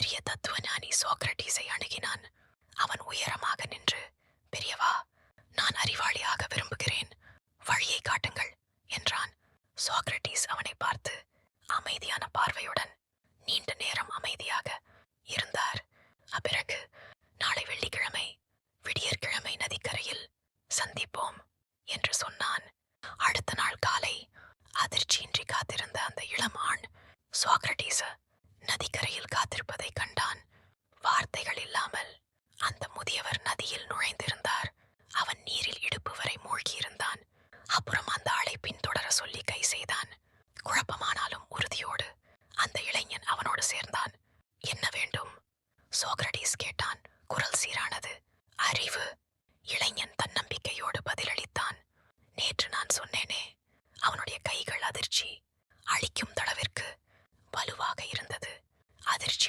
பெரிய தத்துவ ஞானி அணுகினான் அவன் உயரமாக நின்று பெரியவா நான் அறிவாளியாக விரும்புகிறேன். வழியை காட்டுங்கள் என்றான். சோக்ரட்டிஸ் அவனை பார்த்து அமைதியான பார்வையுடன். நீண்ட நேரம் அமைதியாக இருந்தார். அப்பிறகு நாளை வெள்ளிக்கிழமை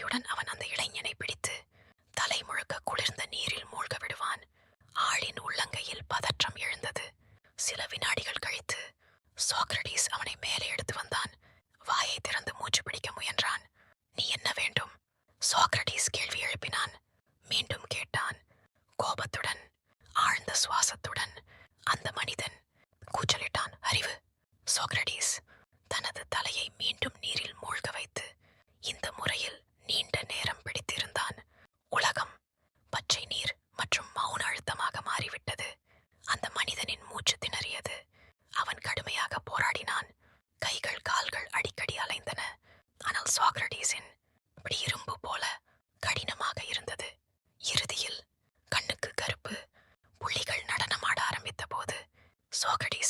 ஆசையுடன் அவன் அந்த இளைஞனை பிடித்து தலை முழுக்க குளிர்ந்த நீரில் மூழ்க விடுவான். ஆளின் உள்ளங்கையில் பதற்றம் எழுந்தது. சில வினாடிகள் கழித்து சாக்ரடீஸ் அவனை மேலே எடுத்து வந்தான். வாயை திறந்து மூச்சு பிடிக்க முயன்றான். நீ என்ன வேண்டும்? சாக்ரடீஸ் கேள்வி எழுப்பினான். மீண்டும் கேட்டான். கோபத்துடன் ஆழ்ந்த சுவாசத்துடன்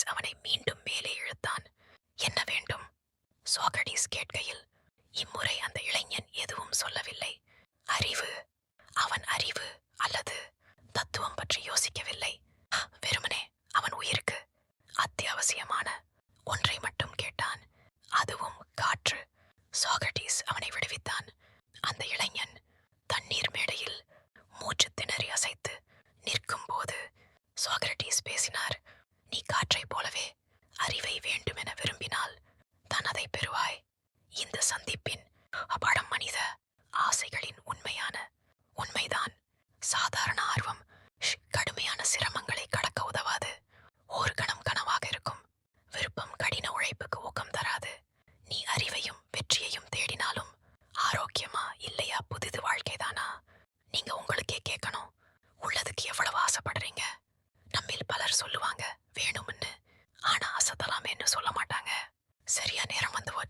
சாக்ரடீஸ் அவனை மீண்டும் மேலே இழுத்தான். என்ன வேண்டும்? சாக்ரடீஸ் கேட்கையில் இம்முறை அந்த இளைஞன் எதுவும் சொல்லவில்லை. அறிவு? அவன் அறிவு அல்லது தத்துவம் பற்றி யோசிக்கவில்லை. வெறுமனே அவன் உயிருக்கு? அத்தியாவசியமான. ஒன்றை மட்டும் கேட்டான். அதுவும் காற்று. சாகர்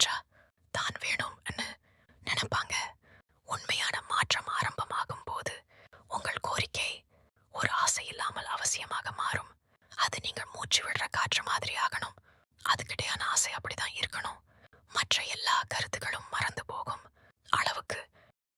நினைச்சா தான் வேணும்னு நினைப்பாங்க. உண்மையான மாற்றம் ஆரம்பமாகும் போது உங்கள் கோரிக்கை ஒரு ஆசை இல்லாமல் அவசியமாக மாறும். அது நீங்கள் மூச்சு விடுற காற்று மாதிரி ஆகணும்.